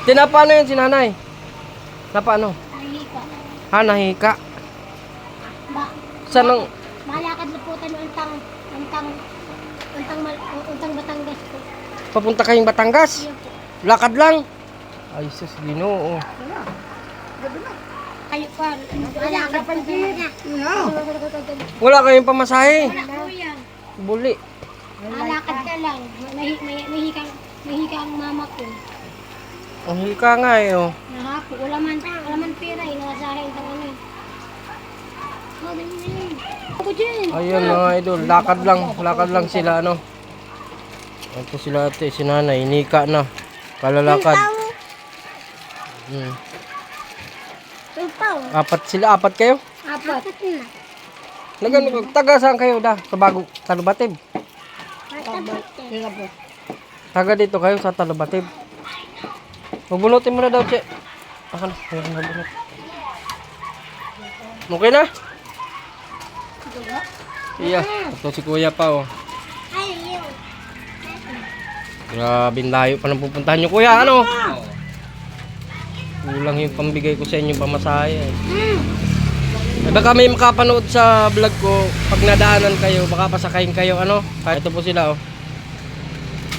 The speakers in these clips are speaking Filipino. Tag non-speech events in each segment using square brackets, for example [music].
Tinapano yun si nanay? Napano? Nahihika. Ha, nahika. Ba, Saan ang... malakad na po tayo untang, untang, untang, mal- untang Batangas po. Papunta kayong Batangas? Yun po. Lakad lang? Ay, sus, ginoo. Kayo pa, malakad pa niya. Wala kayong pamasahe. Wala po yan. Buli. Malakad ka lang. Mahi, may, mahika, mahika ang mama ko. Ang hika nga eh, oh. Nahapo. Wala man, wala man pera eh. Nakasahin ka ano. Oh, dali na yun. Ako dyan. Ayun mga idol, lakad lang, lakad lang sila ano. Ito sila ate, si nanay, hinika na. Kalalakad. Hmm. Apat sila, apat kayo? Apat. Apat na. Nagan, taga saan kayo da? Sa bago, Talubatib. Apat na. Taga dito kayo sa Talubatib. Mabunutin mo na daw, che. Ayun, mabunot. Okay na? Iya, ito si kuya pa oh. Grabe layo pa nang pupuntahan nyo kuya, ano? Kulang yung pambigay ko sa inyo pamasahe. Eh. Eh, baka may makapanood sa vlog ko pag nadaanan kayo, baka pasakayin kayo ano. Kahit ito po sila oh.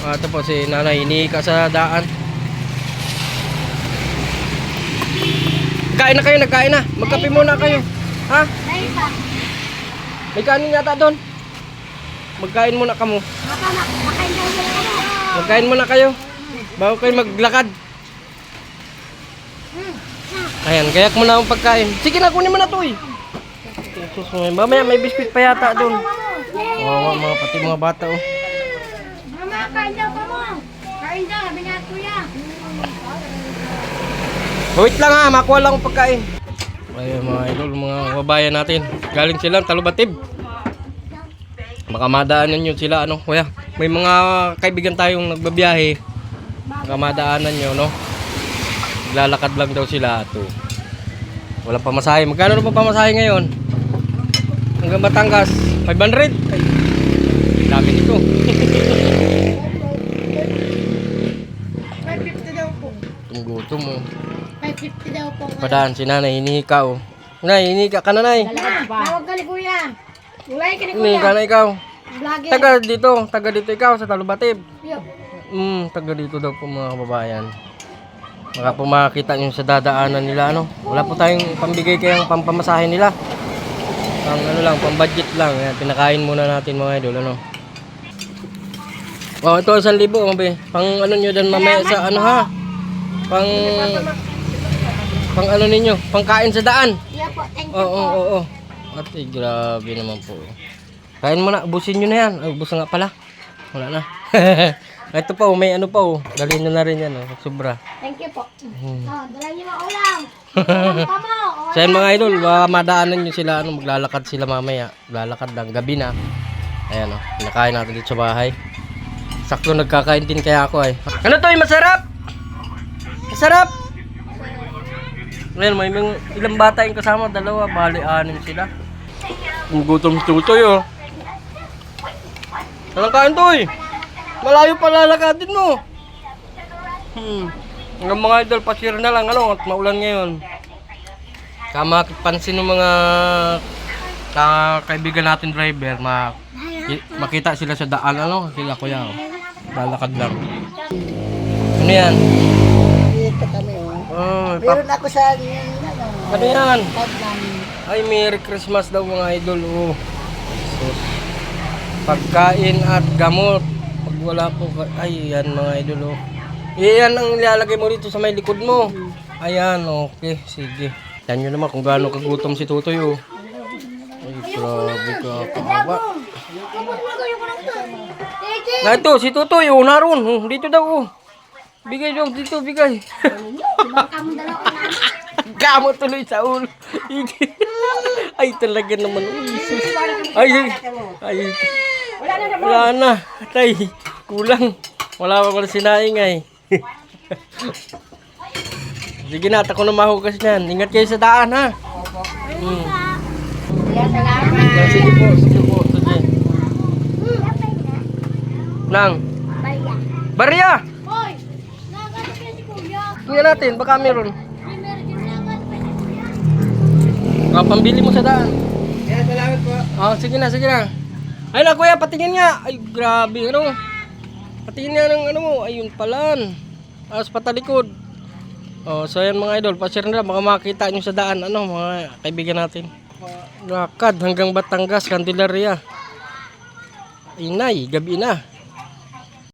Ah, ito po si nanay, iniika sa daan. Kain na kayo, nagkain na. Magkape muna kayo. Ha? Dahil pa. May kanin yata doon. Magkain muna kamo. Magkain muna kayo. Bago kayo maglakad. Ayan, gayak mo na ang pagkain. Sige na, kunin mo na to eh. May- mamaya may biskuit pa yata doon. Wawa mga pati mga bata oh. Mama, kain daw pa mo. Kain daw, sabi nga kuya. Wait lang ha, makuha lang ang pagkain. Ayun mga idol, mga kababayan natin. Galing sila talubatib. Baka madaanan nyo sila ano, kuya. May mga kaibigan tayong nagbabiyahe. Baka madaanan nyo, no? Lalakad lang daw sila ato. Walang pamasahe. Magkano na pa pamasahe ngayon? Hanggang Batangas. 500? Ay, dami nito. 550 daw po. Itong gutom mo. 550 daw po. Padaan si nanay, hinihika oh. Nay, hinihika ka na nay. Tawag ka ni kuya. Ulay ka ni kuya. Hinihika na ikaw. Vlogger. Taga dito, taga dito ikaw sa Talubatib. Yo. Hmm, taga dito daw po mga kababayan. Baka po makakita nyo sa dadaanan nila, ano. Wala po tayong pambigay kayang pampamasahe nila. Pang ano lang, pang budget lang. Yan, pinakain muna natin mga idol, ano. Oh, ito isang libo, mabe. Pang ano nyo dan mamaya sa ano ha. Pang pang ano ninyo, pang kain sa daan. Yeah po, thank you Oo, oo, po. oo. Ate, grabe naman po. Kain mo na, ubusin nyo na yan. Ay, ubus na nga pala. Wala na. [laughs] Ito pa, oh, may ano pa oh. Dalhin nyo na rin yan, oh. Sobra. Thank you po. Hmm. Oh, dala niyo mga ulam. Ulam ka mo. [laughs] Sa yan, mga idol, baka madaanan nyo sila, ano, maglalakad sila mamaya. Maglalakad lang, gabi na. Ayan, oh. Pinakain natin dito sa bahay. Sakto nagkakain din kaya ako, ay. Ano to, eh, masarap? Masarap? Ngayon, may mga ilang bata yung kasama, dalawa, bali, anim sila. Ang gutom si Tutoy, oh. Anong kain to, eh? Malayo pa lalakadin mo. Hmm. Hanggang mga idol, pasir na lang, ano, at maulan ngayon. Kama pansin ng mga ka kaibigan natin driver, ma makita sila sa daan, ano, sila kuya, oh. Lalakad lang. Ano yan? Pap- Meron ako sa ano, ano yan? tag namin. Ay, Merry Christmas daw mga idol. Oh. Sus. Pagkain at gamot. Pag wala po, ka- ay yan mga idol. Oh. Iyan ang nilalagay mo dito sa may likod mo. Ayan, okay. Sige. Yan nyo naman kung gaano kagutom si Tutoy. Oh. Ay, grabe ka. Kaaba. Na ito, si Tutoy. Oh, naroon. Oh, dito daw. Oh. Bigay daw dito, bigay. [laughs] Kamo tuloy sa ulo. ay talaga naman. Sus. Ay, ay. Wala na. Tay, kulang. Wala pa pala sinaing ay. [laughs] Sige na, ako na mahugas niyan. Ingat kayo sa daan ha. Hmm. Sige po, sige po. Nang. Baya. Barya! Hoy! Nagano kaya si kuya? Tingnan natin, baka meron. Ah, pambili mo sa daan. Kaya salamat po. Oh, sige na, sige na. Ay na, kuya, patingin nga. Ay, grabe, ano. Patingin nga ng ano mo. Ayun palan. Tapos patalikod. Oh, so yan mga idol, pa-share na baka makita nyo sa daan, ano, mga kaibigan natin. Lakad hanggang Batangas, Candelaria. Inay, gabi na.